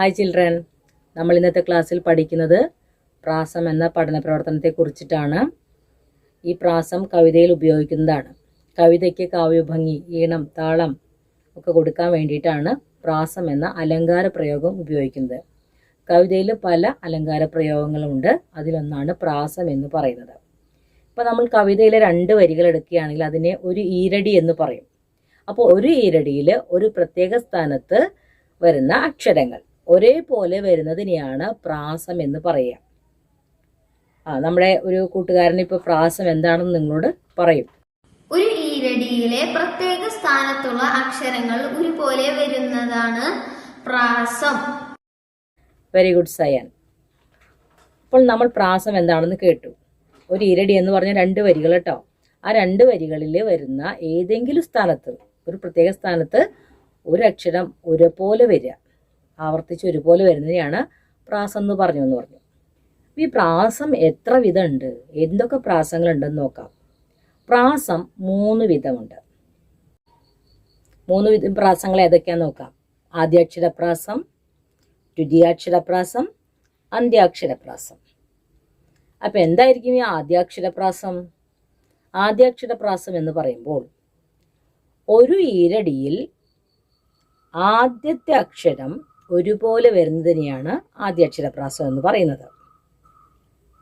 Hi children നമ്മൾ ഇന്നത്തെ ക്ലാസ്സിൽ പഠിക്കുന്നത് പ്രാസം എന്ന പഠന പ്രവർത്തനത്തെ കുറിച്ചിട്ടാണ് ഈ പ്രാസം കവിതയിൽ ഉപയോഗിക്കുന്നതാണ്. കവിതയ്ക്ക് കാവ്യഭംഗി ഈണം താളം ഒക്കെ കൊടുക്കാൻ വേണ്ടിയിട്ടാണ് പ്രാസം എന്ന അലങ്കാര പ്രയോഗം ഉപയോഗിക്കുന്നത്. കവിതയിൽ പല അലങ്കാര പ്രയോഗങ്ങളുണ്ട്. അതിലൊന്നാണ് പ്രാസം എന്ന് പറയുന്നത്. ഇപ്പോൾ നമ്മൾ കവിതയിലെ രണ്ട് വരികൾ എടുക്കുകയാണെങ്കിൽ അതിനെ ഒരു ഈരടി എന്ന് പറയും. അപ്പോൾ ഒരു ഈരടിയിൽ ഒരു പ്രത്യേക സ്ഥാനത്ത് വരുന്ന അക്ഷരങ്ങൾ. ഒരേപോലെ വരുന്നതിനെയാണ് പ്രാസം എന്ന് പറയുക. ആ നമ്മുടെ ഒരു കൂട്ടുകാരൻ ഇപ്പോൾ പ്രാസം എന്താണെന്ന് നിങ്ങളോട് പറയും. ഒരു ഈരടിയിലെ പ്രത്യേക സ്ഥാനത്തുള്ള അക്ഷരങ്ങൾ ഒരുപോലെ വരുന്നതാണ് പ്രാസം. വെരി ഗുഡ് സയൻ അപ്പോൾ നമ്മൾ പ്രാസം എന്താണെന്ന് കേട്ടു. ഒരു ഈരടി എന്ന് പറഞ്ഞ രണ്ട് വരികൾ കേട്ടോ. ആ രണ്ട് വരികളിൽ വരുന്ന ഏതെങ്കിലും സ്ഥാനത്ത് ഒരു പ്രത്യേക സ്ഥാനത്ത് ഒരു അക്ഷരം ഒരുപോലെ വരിക. ആവർത്തിച്ച് ഒരുപോലെ വരുന്നതിനെയാണ് പ്രാസം എന്ന് പറഞ്ഞു എന്ന് പറഞ്ഞു. ഈ പ്രാസം എത്ര വിധമുണ്ട്? എന്തൊക്കെ പ്രാസങ്ങളുണ്ടെന്ന് നോക്കാം. പ്രാസം മൂന്ന് വിധമുണ്ട്. മൂന്ന് വിധ പ്രാസങ്ങൾ ഏതൊക്കെയാന്ന് നോക്കാം. ആദ്യാക്ഷരപ്രാസം ദ്വിതീയാക്ഷരപ്രാസം അന്ത്യാക്ഷരപ്രാസം അപ്പം എന്തായിരിക്കും ഈ ആദ്യാക്ഷരപ്രാസം ആദ്യാക്ഷരപ്രാസം എന്ന് പറയുമ്പോൾ ഒരു ഈരടിയിൽ ആദ്യത്തെ അക്ഷരം ഒരുപോലെ വരുന്നതിനെയാണ് ആദ്യ അക്ഷരപ്രാസം എന്ന് പറയുന്നത്.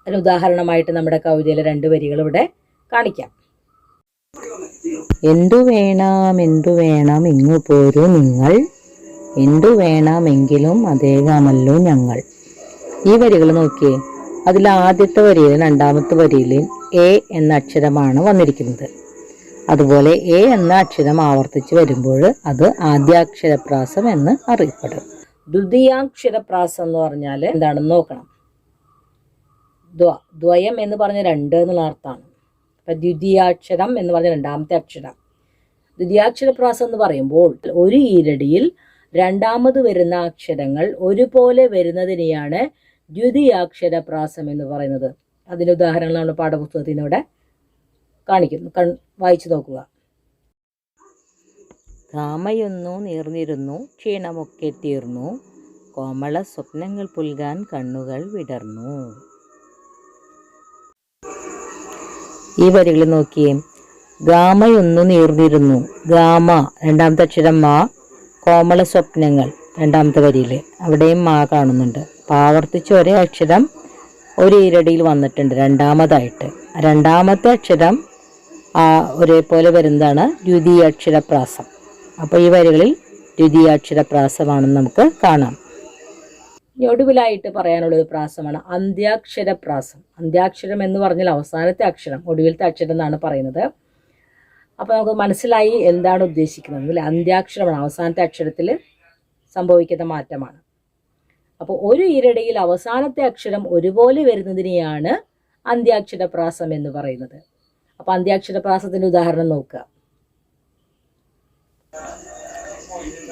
അതിന് ഉദാഹരണമായിട്ട് നമ്മുടെ കവിതയിലെ രണ്ട് വരികൾ ഇവിടെ കാണിക്കാം. എന്തു വേണം എന്തു വേണം ഇങ്ങു പോരൂ നിങ്ങൾ. എന്തു വേണമെങ്കിലും അതേകാമല്ലോ ഞങ്ങൾ. ഈ വരികൾ നോക്കിയേ അതിൽ ആദ്യത്തെ വരിയിൽ രണ്ടാമത്തെ വരിയിൽ എ എന്ന അക്ഷരമാണ് വന്നിരിക്കുന്നത്. അതുപോലെ എ എന്ന അക്ഷരം ആവർത്തിച്ച് വരുമ്പോൾ അത് ആദ്യാക്ഷരപ്രാസം എന്ന് അറിയപ്പെടും. ദ്വിതീയാക്ഷരപ്രാസം എന്ന് പറഞ്ഞാൽ എന്താണെന്ന് നോക്കണം. ദ്വ ദ്വയം എന്ന് പറഞ്ഞ രണ്ട് എന്നുള്ള അർത്ഥമാണ്. അപ്പം ദ്വിതീയാക്ഷരം എന്ന് പറഞ്ഞ രണ്ടാമത്തെ അക്ഷരം. ദ്വിതീയാക്ഷരപ്രാസം എന്ന് പറയുമ്പോൾ ഒരു ഈരടിയിൽ രണ്ടാമത് വരുന്ന അക്ഷരങ്ങൾ ഒരുപോലെ വരുന്നതിനെയാണ് ദ്വിതീയാക്ഷരപ്രാസം എന്ന് പറയുന്നത്. അതിന്റെ ഉദാഹരണങ്ങൾ നമ്മൾ പാഠപുസ്തകത്തിൽ നിന്ന് കാണിക്കുന്നു വായിച്ചു നോക്കുക. കാമയൊന്നു നീർന്നിരുന്നു ക്ഷീണമൊക്കെ തീർന്നു. കോമള സ്വപ്നങ്ങൾ പുൽകാൻ കണ്ണുകൾ വിടർന്നു. ഈ വരികൾ നോക്കിയേ ഗാമയൊന്നു നീർന്നിരുന്നു. ഗാമ രണ്ടാമത്തെ അക്ഷരം മാ. കോമള സ്വപ്നങ്ങൾ രണ്ടാമത്തെ വരിയിൽ. അവിടെയും മാ കാണുന്നുണ്ട്. അപ്പം ആവർത്തിച്ച് ഒരേ അക്ഷരം ഒരു ഈരടിയിൽ വന്നിട്ടുണ്ട് രണ്ടാമതായിട്ട്. രണ്ടാമത്തെ അക്ഷരം ഒരേപോലെ വരുന്നതാണ് ദ്വിതീയാക്ഷരപ്രാസം അപ്പോൾ ഈ വരികളിൽ ദ്വിതീയാക്ഷര പ്രാസമാണെന്ന് നമുക്ക് കാണാം. ഒടുവിലായിട്ട് പറയാനുള്ള ഒരു പ്രാസമാണ് അന്ത്യാക്ഷരപ്രാസം അന്ത്യാക്ഷരം എന്ന് പറഞ്ഞാൽ അവസാനത്തെ അക്ഷരം ഒടുവിലത്തെ അക്ഷരം എന്നാണ് പറയുന്നത്. അപ്പോൾ നമുക്ക് മനസ്സിലായി എന്താണ് ഉദ്ദേശിക്കുന്നത്. അല്ലേ? അന്ത്യാക്ഷരമാണ് അവസാനത്തെ അക്ഷരത്തിൽ സംഭവിക്കുന്ന മാറ്റമാണ്. അപ്പോൾ ഒരു ഈരടിയിൽ അവസാനത്തെ അക്ഷരം ഒരുപോലെ വരുന്നതിനെയാണ് അന്ത്യാക്ഷര പ്രാസം എന്ന് പറയുന്നത്. അപ്പോൾ അന്ത്യാക്ഷര പ്രാസത്തിന്റെ ഉദാഹരണം നോക്കുക.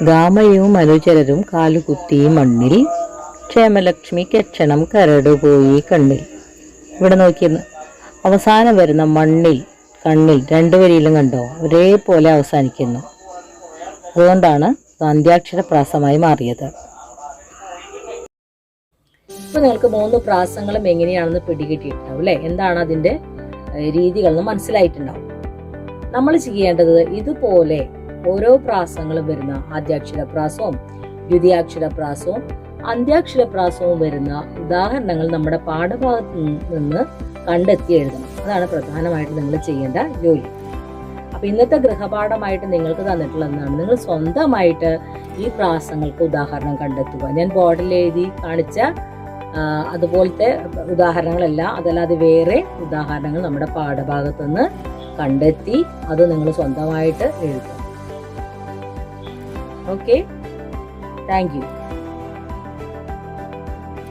ഗാമയും അനുചരരും കാലുകുത്തി മണ്ണിൽ. ക്ഷേമലക്ഷ്മി കെക്ഷണം കരടുപോയി കണ്ണിൽ. ഇവിടെ നോക്കിയിരുന്നു. അവസാനം വരുന്ന മണ്ണിൽ കണ്ണിൽ രണ്ടു വരിയിലും കണ്ടോ? ഒരേപോലെ അവസാനിക്കുന്നു. അതുകൊണ്ടാണ് സന്ധ്യാക്ഷര പ്രാസമായി മാറിയത്. ഇപ്പൊ നിങ്ങൾക്ക് മൂന്ന് പ്രാസങ്ങളും എങ്ങനെയാണെന്ന് പിടികിട്ടിയിട്ടുണ്ടാവും അല്ലെ? എന്താണ് അതിന്റെ രീതികളെന്ന് മനസ്സിലായിട്ടുണ്ടാവും. നമ്മൾ ചെയ്യേണ്ടത് ഇതുപോലെ ഓരോ പ്രാസങ്ങളും വരുന്ന ആദ്യാക്ഷര പ്രാസവും ദ്വിതീയാക്ഷര പ്രാസവും അന്ത്യാക്ഷര പ്രാസവും വരുന്ന ഉദാഹരണങ്ങൾ നമ്മുടെ പാഠഭാഗത്ത് നിന്ന് കണ്ടെത്തി എഴുതണം. അതാണ് പ്രധാനമായിട്ട് നിങ്ങൾ ചെയ്യേണ്ട ജോലി. അപ്പൊ ഇന്നത്തെ ഗൃഹപാഠമായിട്ട് നിങ്ങൾക്ക് തന്നിട്ടുള്ളതാണ് നിങ്ങൾ സ്വന്തമായിട്ട് ഈ പ്രാസങ്ങൾക്ക് ഉദാഹരണം കണ്ടെത്തുക. ഞാൻ ബോർഡിൽ എഴുതി കാണിച്ച അതുപോലത്തെ ഉദാഹരണങ്ങളല്ല അതല്ലാതെ വേറെ ഉദാഹരണങ്ങൾ നമ്മുടെ പാഠഭാഗത്തുനിന്ന് കണ്ടെത്തി അത് നിങ്ങൾ സ്വന്തമായിട്ട് എഴുതുക. Okay? Thank you.